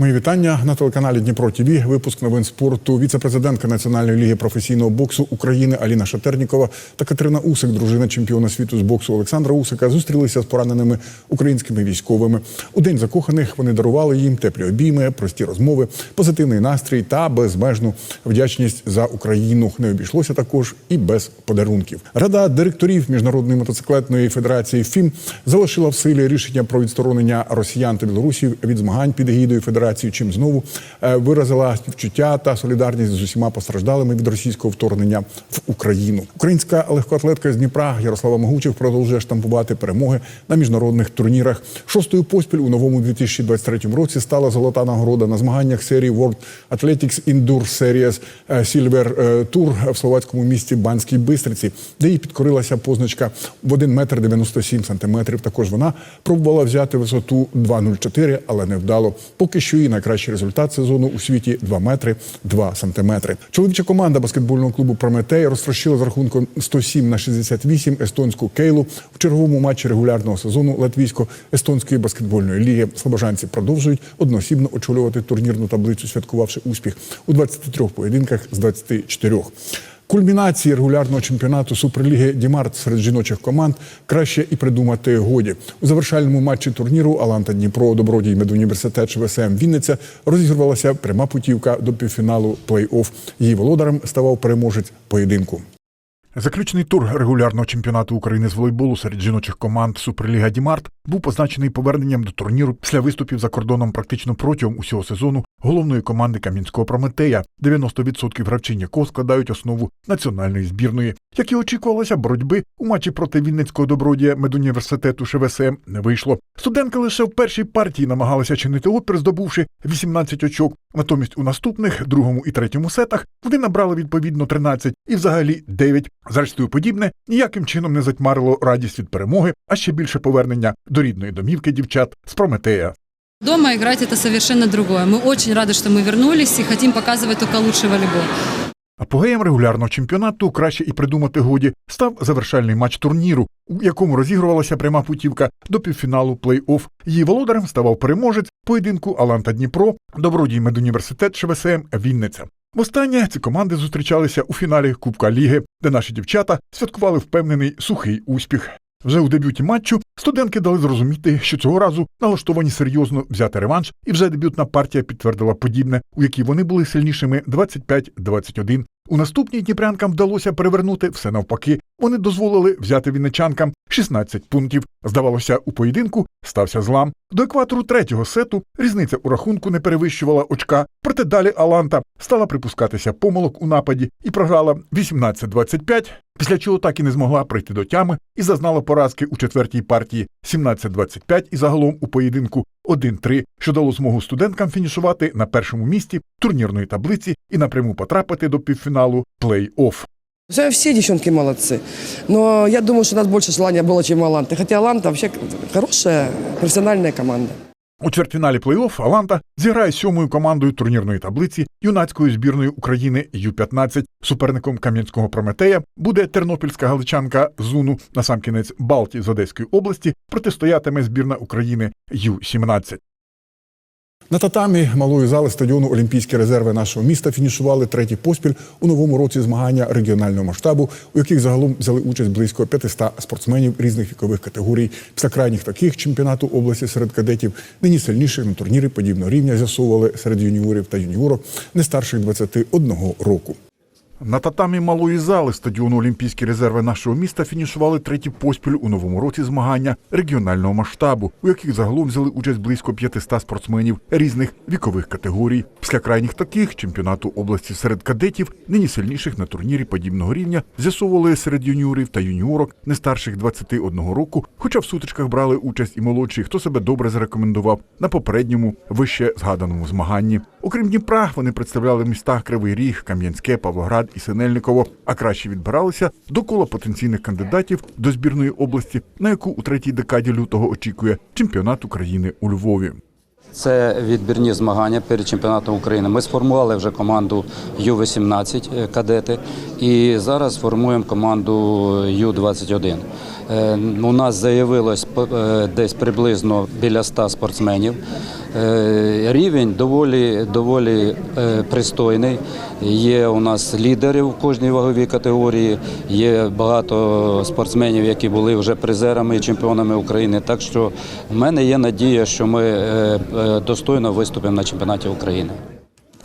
Мої вітання на телеканалі Дніпро ТВ. Випуск новин спорту. Віце-президентка Національної ліги професійного боксу України Аліна Шатернікова та Катерина Усик, дружина чемпіона світу з боксу Олександра Усика, зустрілися з пораненими українськими військовими. У день закоханих вони дарували їм теплі обійми, прості розмови, позитивний настрій та безмежну вдячність за Україну. Не обійшлося також і без подарунків. Рада директорів міжнародної мотоциклетної федерації ФІМ залишила в силі рішення про відсторонення росіян та білорусів від змагань під егідою федерації, чим знову е, виразила співчуття та солідарність з усіма постраждалими від російського вторгнення в Україну. Українська легкоатлетка з Дніпра Ярослава Могучев продовжує штампувати перемоги на міжнародних турнірах. Шостою поспіль у новому 2023 році стала золота нагорода на змаганнях серії World Athletics Indoor Series е, Silver е, Tour в словацькому місті Банській Бистриці, де їй підкорилася позначка в 1 метр 97 сантиметрів. Також вона пробувала взяти висоту 2,04, але не вдало. Поки що її найкращий результат сезону у світі 2 метри 2 сантиметри. Чоловіча команда баскетбольного клубу Прометей розтрощила з рахунком 107 на 68 естонську Кейлу в черговому матчі регулярного сезону латвійсько-естонської баскетбольної ліги. Слобожанці продовжують одноосібно очолювати турнірну таблицю, святкувавши успіх у 23 поєдинках з 24. Кульмінації регулярного чемпіонату Суперліги Дімарт серед жіночих команд краще і придумати годі. У завершальному матчі турніру Аланта Дніпро Добродій медуніверситет ШВСМ Вінниця розігрувалася пряма путівка до півфіналу плей-офф. Її володарем ставав переможець поєдинку. Заключний тур регулярного чемпіонату України з волейболу серед жіночих команд Суперліга Дімарт був позначений поверненням до турніру після виступів за кордоном практично протягом усього сезону головної команди Кам'янського Прометея, 90% гравчинь якого складають основу національної збірної. Як і очікувалося, боротьби у матчі проти Вінницького добродія медуніверситету ШВСМ не вийшло. Студентка лише в першій партії намагалася чинити опір, здобувши 18 очок. Натомість у наступних, другому і третьому сетах вони набрали відповідно 13 і взагалі 9. Зрештою, подібне ніяким чином не затьмарило радість від перемоги, а ще більше повернення до рідної домівки дівчат з Прометея. Дома играть это совершенно другое. Мы очень рады, что мы вернулись и хотим показывать только лучший волейбол. Апогеєм регулярного чемпіонату краще і придумати годі став завершальний матч турніру, у якому розігрувалася пряма путівка до півфіналу плей-офф. Її володарем ставав переможець поєдинку Аланта Дніпро, добродій медуніверситет ШВСМ Вінниця. Востаннє ці команди зустрічалися у фіналі Кубка Ліги, де наші дівчата святкували впевнений сухий успіх. Вже у дебюті матчу студентки дали зрозуміти, що цього разу налаштовані серйозно взяти реванш, і вже дебютна партія підтвердила подібне, у якій вони були сильнішими 25-21. У наступній дніпрянкам вдалося перевернути все навпаки. Вони дозволили взяти вінничанкам 16 пунктів. Здавалося, у поєдинку стався злам. До екватору третього сету різниця у рахунку не перевищувала очка. Проте далі Аланта стала припускатися помилок у нападі і програла 18-25, після чого так і не змогла прийти до тями і зазнала поразки у четвертій партії 17-25 і загалом у поєдинку 1-3, що дало змогу студенткам фінішувати на першому місці турнірної таблиці і напряму потрапити до півфіналу плей-офф. Все, все девчонки молодцы. Но я думаю, что у нас больше желания было, чем у Аланты. Хотя Аланта вообще хорошая, профессиональная команда. У чвертьфіналі плей-офф Аланта зіграє з сьомою командою турнірної таблиці юнацької збірної України Ю-15. Суперником Кам'янського Прометея буде тернопільська галичанка Зуну. Насамкінець Балті з Одеської області протистоятиме збірна України Ю-17. На татамі малої зали стадіону Олімпійські резерви нашого міста фінішували третій поспіль у новому році змагання регіонального масштабу, у яких загалом взяли участь близько 500 спортсменів різних вікових категорій. Після крайніх таких чемпіонату області серед кадетів нині сильніших на турніри подібного рівня з'ясовували серед юніорів та юніорок не старших 21 року. На татамі малої зали стадіону Олімпійські резерви нашого міста фінішували третій поспіль у новому році змагання регіонального масштабу, у яких загалом взяли участь близько 500 спортсменів різних вікових категорій. Після крайніх таких чемпіонату області серед кадетів, нині сильніших на турнірі подібного рівня, з'ясовували серед юніорів та юніорок не старших 21 року, хоча в сутичках брали участь і молодші, хто себе добре зарекомендував на попередньому вище згаданому змаганні. Окрім Дніпра, вони представляли міста Кривий Ріг, Кам'янське, Павлоград і Синельниково, а краще відбиралися до кола потенційних кандидатів до збірної області, на яку у третій декаді лютого очікує чемпіонат України у Львові. Це відбірні змагання перед чемпіонатом України. Ми сформували вже команду Ю-18 е, кадети і зараз формуємо команду Ю-21. Е, У нас заявилось е, десь приблизно біля 100 спортсменів. Е, Рівень доволі, доволі е, пристойний. Є у нас лідери в кожній ваговій категорії. Є багато спортсменів, які були вже призерами і чемпіонами України. Так що в мене є надія, що ми е, достойно виступимо на чемпіонаті України.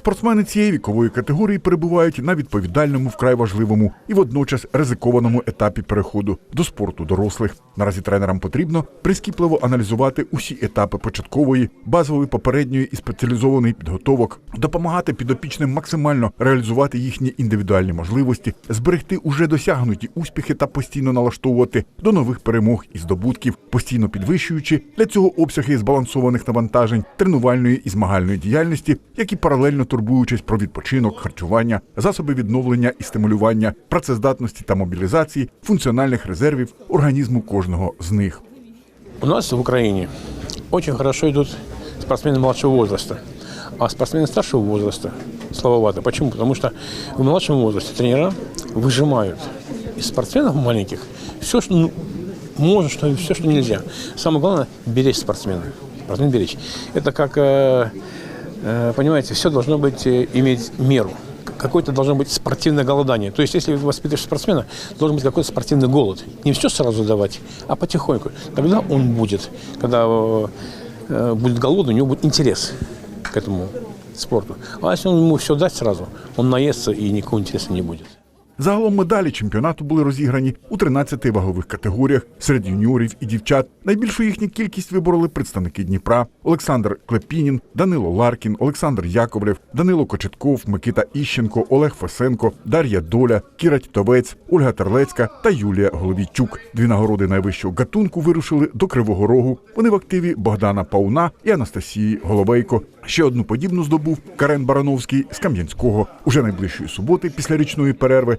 Спортсмени цієї вікової категорії перебувають на відповідальному, вкрай важливому і водночас ризикованому етапі переходу до спорту дорослих. Наразі тренерам потрібно прискіпливо аналізувати усі етапи початкової, базової, попередньої і спеціалізованої підготовок, допомагати підопічним максимально реалізувати їхні індивідуальні можливості, зберегти уже досягнуті успіхи та постійно налаштовувати до нових перемог і здобутків, постійно підвищуючи для цього обсяги збалансованих навантажень, тренувальної і змагальної діяльності, які паралельно турбуючись про відпочинок, харчування, засоби відновлення і стимулювання, працездатності та мобілізації функціональних резервів організму кожного з них. У нас в Украине очень хорошо идут спортсмены младшего возраста, а спортсмены старшего возраста слабовато. Почему? Потому что в младшем возрасте тренера выжимают из спортсменов маленьких все, что ну, можно, что все, что нельзя. Самое главное – беречь спортсмена. Спортсмен беречь. Это как, э, э, понимаете, все должно быть, э, иметь меру. Какое-то должно быть спортивное голодание. То есть, если вы воспитываешь спортсмена, должен быть какой-то спортивный голод. Не все сразу давать, а потихоньку. Тогда он будет. Когда э, э, будет голодный, у него будет интерес к этому спорту. А если он ему все дать сразу, он наестся и никакого интереса не будет. Загалом медалі чемпіонату були розіграні у 13 вагових категоріях серед юніорів і дівчат. Найбільшу їхню кількість вибороли представники Дніпра: Олександр Клепінін, Данило Ларкін, Олександр Яковлев, Данило Кочетков, Микита Іщенко, Олег Фесенко, Дар'я Доля, Кіра Тітовець, Ольга Терлецька та Юлія Головійчук. Дві нагороди найвищого гатунку вирушили до Кривого Рогу. Вони в активі Богдана Пауна і Анастасії Головейко. Ще одну подібну здобув Карен Барановський з Кам'янського. Уже найближчої суботи, після річної перерви,